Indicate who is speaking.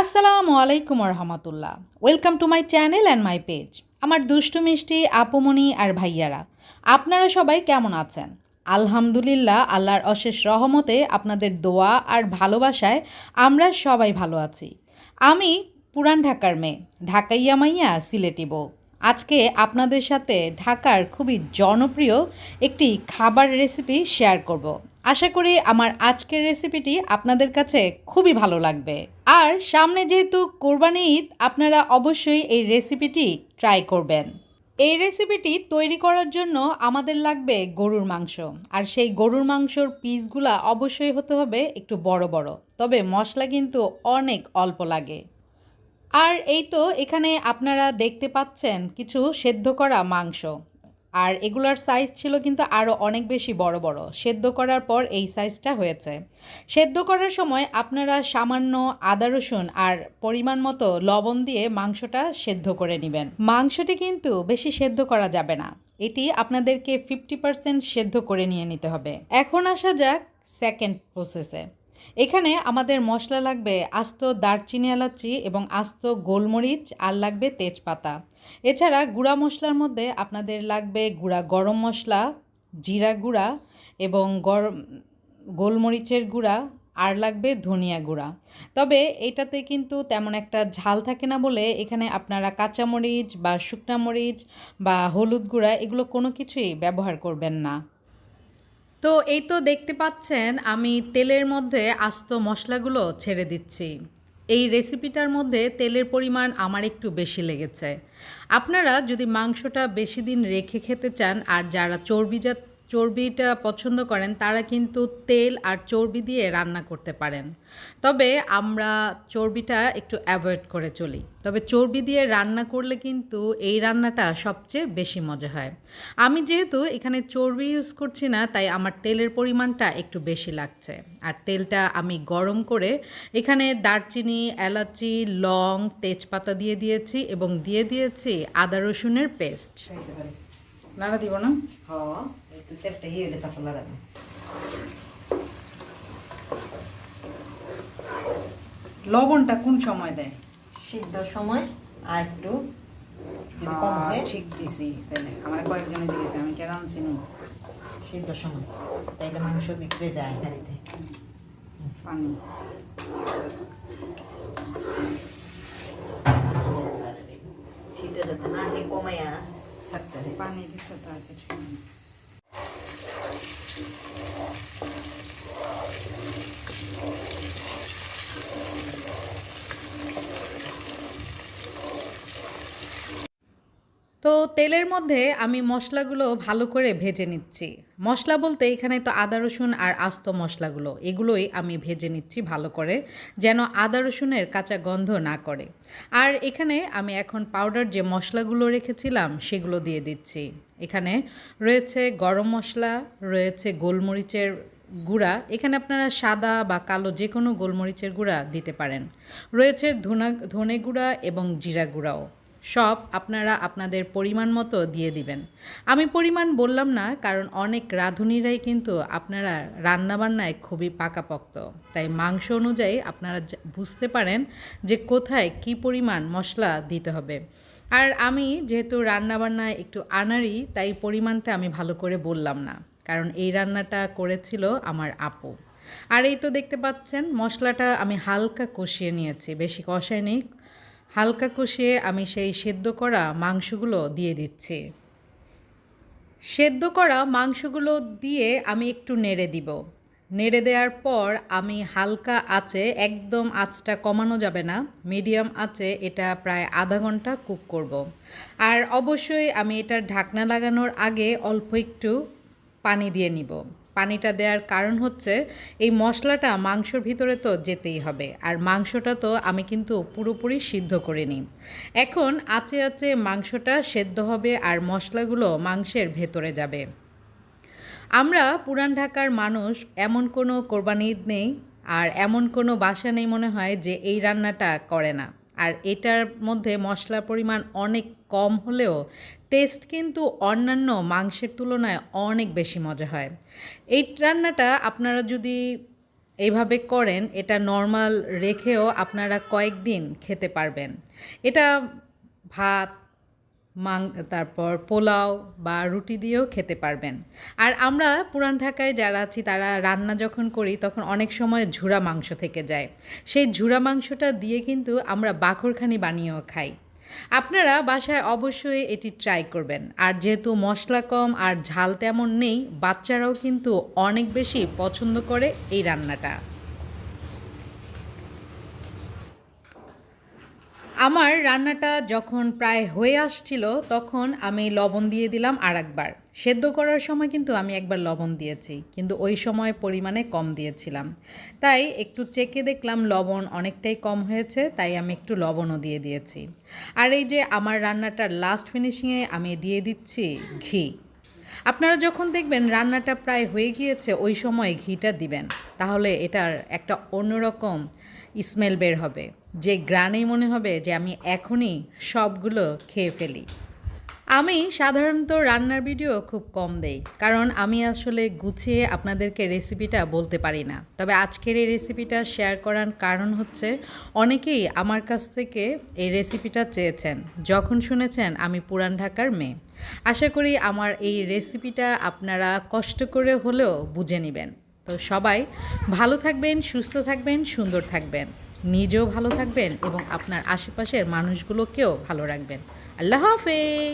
Speaker 1: আসসালামু আলাইকুম রহমতুল্লাহ। Welcome to my channel and my page আমার দুষ্টু মিষ্টি, আপুমনি আর ভাইয়ারা, আপনারা সবাই কেমন আছেন? আলহামদুলিল্লাহ, আল্লাহর অশেষ রহমতে আপনাদের দোয়া আর ভালোবাসায় আমরা সবাই ভালো আছি। আমি পুরান ঢাকার মেয়ে, ঢাকাইয়া মাইয়া, সিলেটি বউ। আজকে আপনাদের সাথে ঢাকার খুবই জনপ্রিয় একটি খাবার রেসিপি শেয়ার করব। আশা করি আমার আজকের রেসিপিটি আপনাদের কাছে খুবই ভালো লাগবে। আর সামনে যেহেতু কোরবানি ঈদ, আপনারা অবশ্যই এই রেসিপিটি ট্রাই করবেন। এই রেসিপিটি তৈরি করার জন্য আমাদের লাগবে গরুর মাংস। আর সেই গরুর মাংসর পিসগুলা অবশ্যই হতে হবে একটু বড় বড়। তবে মশলা কিন্তু অনেক অল্প লাগে। আর এই তো এখানে আপনারা দেখতে পাচ্ছেন কিছু সেদ্ধ করা মাংস। আর এগুলার সাইজ ছিল কিন্তু আরও অনেক বেশি বড় বড়। সেদ্ধ করার পর এই সাইজটা হয়েছে। সেদ্ধ করার সময় আপনারা সামান্য আদা রসুন আর পরিমাণ মতো লবণ দিয়ে মাংসটা সেদ্ধ করে নেবেন। মাংসটি কিন্তু বেশি সেদ্ধ করা যাবে না। এটি আপনাদেরকে ফিফটি পার্সেন্ট সেদ্ধ করে নিয়ে নিতে হবে। এখন আসা যাক সেকেন্ড প্রসেসে এখানে আমাদের মশলা লাগবে আস্ত দারচিনি এলাচি এবং আস্ত গোলমরিচ আর লাগবে তেজপাতা। এছাড়া গুঁড়া মশলার মধ্যে আপনাদের লাগবে গুঁড়া গরম মশলা, জিরা গুঁড়া এবং গরম গোলমরিচের গুঁড়া আর লাগবে ধনিয়া গুঁড়া। তবে এটাতে কিন্তু তেমন একটা ঝাল থাকে না বলে এখানে আপনারা কাঁচামরিচ বা শুকনা মরিচ বা হলুদ গুঁড়া এগুলো কোনো কিছুই ব্যবহার করবেন না। তো এই তো দেখতে পাচ্ছেন, আমি তেলের মধ্যে আস্ত মশলাগুলো ছেড়ে দিচ্ছি। এই রেসিপিটার মধ্যে তেলের পরিমাণ আমার একটু বেশি লেগেছে। আপনারা যদি মাংসটা বেশি দিন রেখে খেতে চান, আর যারা চর্বিজাত চর্বিটা পছন্দ করেন তারা কিন্তু তেল আর চর্বি দিয়ে রান্না করতে পারেন। তবে আমরা চর্বিটা একটু অ্যাভয়েড করে চলি। তবে চর্বি দিয়ে রান্না করলে কিন্তু এই রান্নাটা সবচেয়ে বেশি মজা হয়। আমি যেহেতু এখানে চর্বি ইউজ করছি না তাই আমার তেলের পরিমাণটা একটু বেশি লাগছে। আর তেলটা আমি গরম করে এখানে দারচিনি এলাচি লং তেজপাতা দিয়ে দিয়েছি এবং দিয়ে দিয়েছি আদা রসুনের পেস্ট নাড়া দিব না?
Speaker 2: হ্যাঁ। তেলটা ইয়ে তারপর লাগাবো
Speaker 1: লবণটা কোন সময় দেয়?
Speaker 2: সিদ্ধ সময় আর একটু যদি কম হয়।
Speaker 1: ঠিক দিছি তাহলে আমার কয়েকজনে দিয়েছে আমি কেন আনছি নি
Speaker 2: সিদ্ধ সময় তাইলে মাংস বিক্রে যায় হাড়িতে
Speaker 1: পানি।
Speaker 2: ছিটে যাতে না হে হয়
Speaker 1: পানি দিছে তো আর কিছু তো তেলের মধ্যে আমি মশলাগুলো ভালো করে ভেজে নিচ্ছি। মশলা বলতে এখানে তো আদা, রসুন আর আস্ত মশলাগুলো, এগুলোই আমি ভেজে নিচ্ছি ভালো করে, যেন আদা, রসুনের কাঁচা গন্ধ না করে। আর এখানে আমি এখন পাউডার যে মশলাগুলো রেখেছিলাম, সেগুলো দিয়ে দিচ্ছি। এখানে রয়েছে গরম মশলা, রয়েছে গোলমরিচের গুঁড়া, এখানে আপনারা সাদা বা কালো যে কোনো গোলমরিচের গুঁড়া দিতে পারেন। রয়েছে ধনা গুঁড়া এবং জিরা গুঁড়াও। সব আপনারা আপনাদের পরিমাণ মতো দিয়ে দিবেন। আমি পরিমাণ বললাম না, কারণ অনেক রাঁধুনিরাই কিন্তু আপনারা রান্নাবান্নায় খুবই পাকাপোক্ত। তাই মাংস অনুযায়ী আপনারা বুঝতে পারেন যে কোথায় কি পরিমাণ মশলা দিতে হবে। আর আমি যেহেতু রান্নাবান্নায় একটু আনারি তাই পরিমাণটা আমি ভালো করে বললাম না, কারণ এই রান্নাটা করেছিল আমার আপু। আর এই তো দেখতে পাচ্ছেন, মশলাটা আমি হালকা কষিয়ে নিয়েছি, বেশি কষায়নি হালকা কষিয়ে আমি সেই সেদ্ধ করা মাংসগুলো দিয়ে দিচ্ছি। সেদ্ধ করা মাংসগুলো দিয়ে আমি একটু নেড়ে দিব। নেড়ে দেওয়ার পর আমি হালকা আঁচে, একদম আঁচটা কমানো যাবে না, মিডিয়াম আঁচে এটা প্রায় আধা ঘণ্টা কুক করব। আর অবশ্যই আমি এটার ঢাকনা লাগানোর আগে অল্প একটু পানি দিয়ে নিব। পানিটা দেওয়ার কারণ হচ্ছে এই মশলাটা মাংসর ভিতরে তো যেতেই হবে। আর মাংসটা তো আমি কিন্তু পুরোপুরি সিদ্ধ করে নিই এখন আচে আচে মাংসটা সেদ্ধ হবে আর মশলাগুলো মাংসের ভেতরে যাবে। আমরা পুরান ঢাকার মানুষ, এমন কোনো কোরবানি ঈদ নেই আর এমন কোনো বাসা নেই মনে হয় যে এই রান্নাটা করে না। আর এটার মধ্যে মশলার পরিমাণ অনেক কম হলেও টেস্ট কিন্তু অন্যান্য মাংসের তুলনায় অনেক বেশি মজা হয়। এই রান্নাটা আপনারা যদি এইভাবে করেন, এটা নর্মাল রেখেও আপনারা কয়েকদিন খেতে পারবেন। এটা ভাত মাং, তারপর পোলাও বা রুটি দিয়েও খেতে পারবেন। আর আমরা পুরান ঢাকায় যারা আছি, তারা রান্না যখন করি, তখন অনেক সময় ঝুরা মাংস থেকে যায়। সেই ঝুরা মাংসটা দিয়ে কিন্তু আমরা বাখরখানি বানিয়েও খাই। আপনারা বাসায় অবশ্যই এটি ট্রাই করবেন। আর যেহেতু মশলা কম আর ঝাল তেমন নেই, বাচ্চারাও কিন্তু অনেক বেশি পছন্দ করে এই রান্নাটা। আমার রান্নাটা যখন প্রায় হয়ে আসছিল, তখন আমি লবণ দিয়ে দিলাম আর একবার সেদ্ধ করার সময় কিন্তু আমি একবার লবণ দিয়েছি, কিন্তু ওই সময় পরিমাণে কম দিয়েছিলাম। তাই একটু চেকে দেখলাম লবণ অনেকটাই কম হয়েছে, তাই আমি একটু লবণও দিয়ে দিয়েছি। আর এই যে আমার রান্নাটার লাস্ট ফিনিশিংয়ে আমি দিয়ে দিচ্ছি ঘি। আপনারা যখন দেখবেন রান্নাটা প্রায় হয়ে গিয়েছে, ওই সময় ঘিটা দিবেন, তাহলে এটার একটা অন্যরকম স্মেল বের হবে। যে গ্রানেই মনে হবে যে আমি এখনই সবগুলো খেয়ে ফেলি। আমি সাধারণত রান্নার ভিডিও খুব কম দেই, কারণ আমি আসলে গুছিয়ে আপনাদেরকে রেসিপিটা বলতে পারি না। তবে আজকের এই রেসিপিটা শেয়ার করার কারণ হচ্ছে, অনেকেই আমার কাছ থেকে এই রেসিপিটা চেয়েছেন। যখন শুনেছেন, আমি পুরান ঢাকার মেয়ে। আশা করি আমার এই রেসিপিটা আপনারা কষ্ট করে হলেও বুঝে নেবেন। তো সবাই ভালো থাকবেন, সুস্থ থাকবেন, সুন্দর থাকবেন। নিজেও ভালো থাকবেন এবং আপনার আশেপাশের মানুষগুলোকেও ভালো রাখবেন। আল্লাহ হাফেজ!